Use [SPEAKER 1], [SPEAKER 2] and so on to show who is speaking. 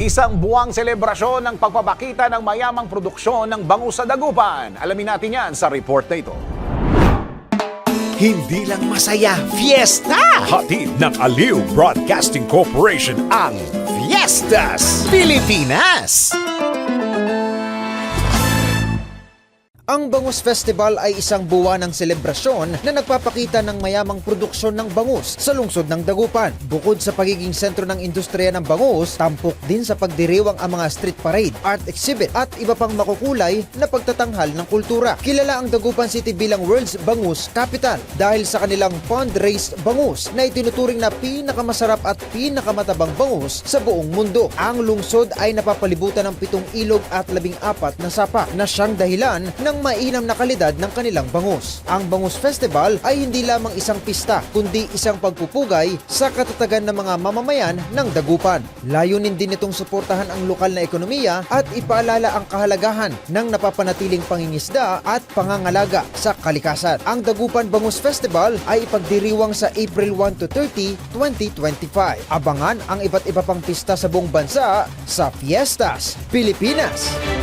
[SPEAKER 1] Isang buwang selebrasyon ng pagpapakita ng mayamang produksyon ng bangus sa Dagupan. Alamin natin yan sa report na ito.
[SPEAKER 2] Hindi lang masaya, fiesta!
[SPEAKER 3] Hatid ng Aliw Broadcasting Corporation ang
[SPEAKER 2] Fiestas! Pilipinas!
[SPEAKER 4] Ang Bangus Festival ay isang buwan ng selebrasyon na nagpapakita ng mayamang produksyon ng bangus sa lungsod ng Dagupan. Bukod sa pagiging sentro ng industriya ng bangus, tampok din sa pagdiriwang ang mga street parade, art exhibit at iba pang makukulay na pagtatanghal ng kultura. Kilala ang Dagupan City bilang World's Bangus Capital dahil sa kanilang pond-raised bangus na itinuturing na pinakamasarap at pinakamatabang bangus sa buong mundo. Ang lungsod ay napapalibutan ng pitong ilog at labing apat na sapa na siyang dahilan ng mainam na kalidad ng kanilang bangus. Ang Bangus Festival ay hindi lamang isang pista, kundi isang pagpupugay sa katatagan ng mga mamamayan ng Dagupan. Layunin din itong suportahan ang lokal na ekonomiya at ipaalala ang kahalagahan ng napapanatiling pangingisda at pangangalaga sa kalikasan. Ang Dagupan Bangus Festival ay ipagdiriwang sa April 1 to 30, 2025. Abangan ang iba't iba pang pista sa buong bansa sa Fiestas, Pilipinas.